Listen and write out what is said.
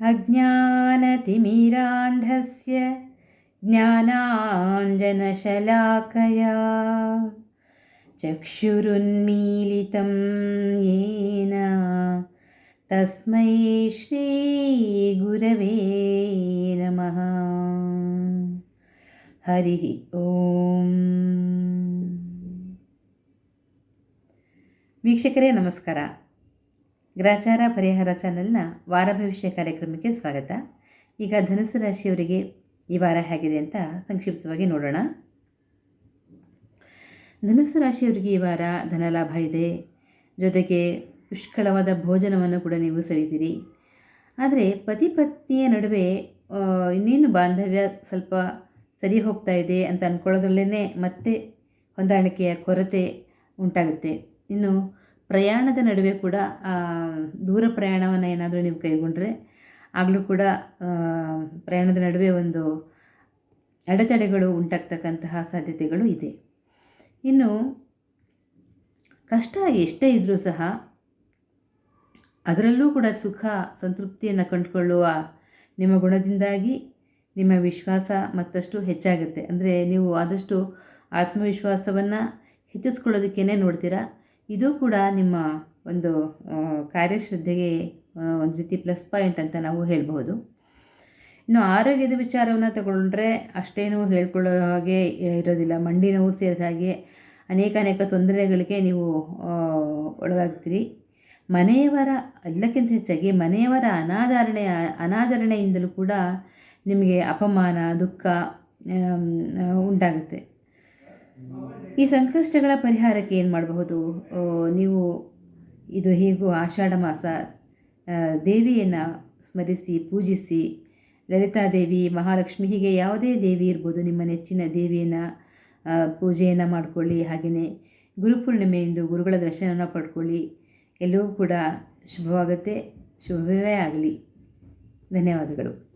अज्ञानतिमिरान्धस्य ज्ञानाञ्जनशलाकया चक्षुरुन्मीलितं येन तस्मै श्रीगुरवे नमः हरिः ಓಂ ವೀಕ್ಷಕರೇ ನಮಸ್ಕಾರ ಗ್ರಾಚಾರ ಪರಿಹಾರ ಚಾನೆಲ್ನ ವಾರ ಭವಿಷ್ಯ ಕಾರ್ಯಕ್ರಮಕ್ಕೆ ಸ್ವಾಗತ. ಈಗ ಧನುಸು ರಾಶಿಯವರಿಗೆ ಈ ವಾರ ಹೇಗಿದೆ ಅಂತ ಸಂಕ್ಷಿಪ್ತವಾಗಿ ನೋಡೋಣ. ಧನುಸು ರಾಶಿಯವರಿಗೆ ಈ ವಾರ ಧನಲಾಭ ಇದೆ. ಜೊತೆಗೆ ಪುಷ್ಕಳವಾದ ಭೋಜನವನ್ನು ಕೂಡ ನೀವು ಸವಿತೀರಿ. ಆದರೆ ಪತಿ ಪತ್ನಿಯ ನಡುವೆ ಇನ್ನೇನು ಬಾಂಧವ್ಯ ಸ್ವಲ್ಪ ಸರಿ ಹೋಗ್ತಾ ಇದೆ ಅಂತ ಅಂದ್ಕೊಳ್ಳೋದ್ರಲ್ಲೇ ಮತ್ತೆ ಹೊಂದಾಣಿಕೆಯ ಕೊರತೆ ಉಂಟಾಗುತ್ತೆ. ಇನ್ನು ಪ್ರಯಾಣದ ನಡುವೆ ಕೂಡ ದೂರ ಪ್ರಯಾಣವನ್ನು ಏನಾದರೂ ನೀವು ಕೈಗೊಂಡ್ರೆ, ಆಗಲೂ ಕೂಡ ಪ್ರಯಾಣದ ನಡುವೆ ಒಂದು ಅಡೆತಡೆಗಳು ಉಂಟಾಗ್ತಕ್ಕಂತಹ ಸಾಧ್ಯತೆಗಳು ಇದೆ. ಇನ್ನು, ಕಷ್ಟ ಎಷ್ಟೇ ಇದ್ದರೂ ಸಹ, ಅದರಲ್ಲೂ ಕೂಡ ಸುಖ, ಸಂತೃಪ್ತಿಯನ್ನು ಕಂಡುಕೊಳ್ಳುವ ನಿಮ್ಮ ಗುಣದಿಂದಾಗಿ ನಿಮ್ಮ ವಿಶ್ವಾಸ ಮತ್ತಷ್ಟು ಹೆಚ್ಚಾಗುತ್ತೆ. ಅಂದರೆ ನೀವು ಆದಷ್ಟು ಆತ್ಮವಿಶ್ವಾಸವನ್ನು ಹೆಚ್ಚಿಸ್ಕೊಳ್ಳೋದಕ್ಕೇ ನೋಡ್ತೀರಾ? ಇದು ಕೂಡ ನಿಮ್ಮ ಒಂದು ಕಾರ್ಯಶ್ರದ್ಧೆಗೆ ಒಂದು ರೀತಿ ಪ್ಲಸ್ ಪಾಯಿಂಟ್ ಅಂತ ನಾವು ಹೇಳಬಹುದು. ಇನ್ನು ಆರೋಗ್ಯದ ವಿಚಾರವನ್ನು ತಗೊಂಡ್ರೆ ಅಷ್ಟೇನು ಹೇಳ್ಕೊಳ್ಳೋ ಹಾಗೆ ಇರೋದಿಲ್ಲ. ಮಂಡಿ ನೋವು ಸೇರಿದ ಹಾಗೆ ಅನೇಕ ಅನೇಕ ತೊಂದರೆಗಳಿಗೆ ನೀವು ಒಳಗಾಗ್ತೀರಿ. ಮನೆಯವರ, ಎಲ್ಲಕ್ಕಿಂತ ಹೆಚ್ಚಾಗಿ ಮನೆಯವರ ಅನಾದರಣೆಯ, ಅನಾದರಣೆಯಿಂದಲೂ ಕೂಡ ನಿಮಗೆ ಅಪಮಾನ, ದುಃಖ ಉಂಟಾಗುತ್ತೆ. ಈ ಸಂಕಷ್ಟಗಳ ಪರಿಹಾರಕ್ಕೆ ಏನು ಮಾಡಬಹುದು? ನೀವು ಇದು ಹೇಗೂ ಆಷಾಢ ಮಾಸ ದೇವಿಯನ್ನು ಸ್ಮರಿಸಿ, ಪೂಜಿಸಿ, ಲಲಿತಾದೇವಿ, ಮಹಾಲಕ್ಷ್ಮಿ, ಹೀಗೆ ಯಾವುದೇ ದೇವಿ ಇರ್ಬೋದು, ನಿಮ್ಮ ನೆಚ್ಚಿನ ದೇವಿಯನ್ನು ಪೂಜೆಯನ್ನು ಮಾಡಿಕೊಳ್ಳಿ ಹಾಗೆಯೇ ಗುರುಪೂರ್ಣಿಮೆಯಿಂದ ಗುರುಗಳ ದರ್ಶನವನ್ನು ಪಡ್ಕೊಳ್ಳಿ, ಎಲ್ಲವೂ ಕೂಡ ಶುಭವಾಗುತ್ತೆ, ಶುಭವೇ ಆಗಲಿ. ಧನ್ಯವಾದಗಳು.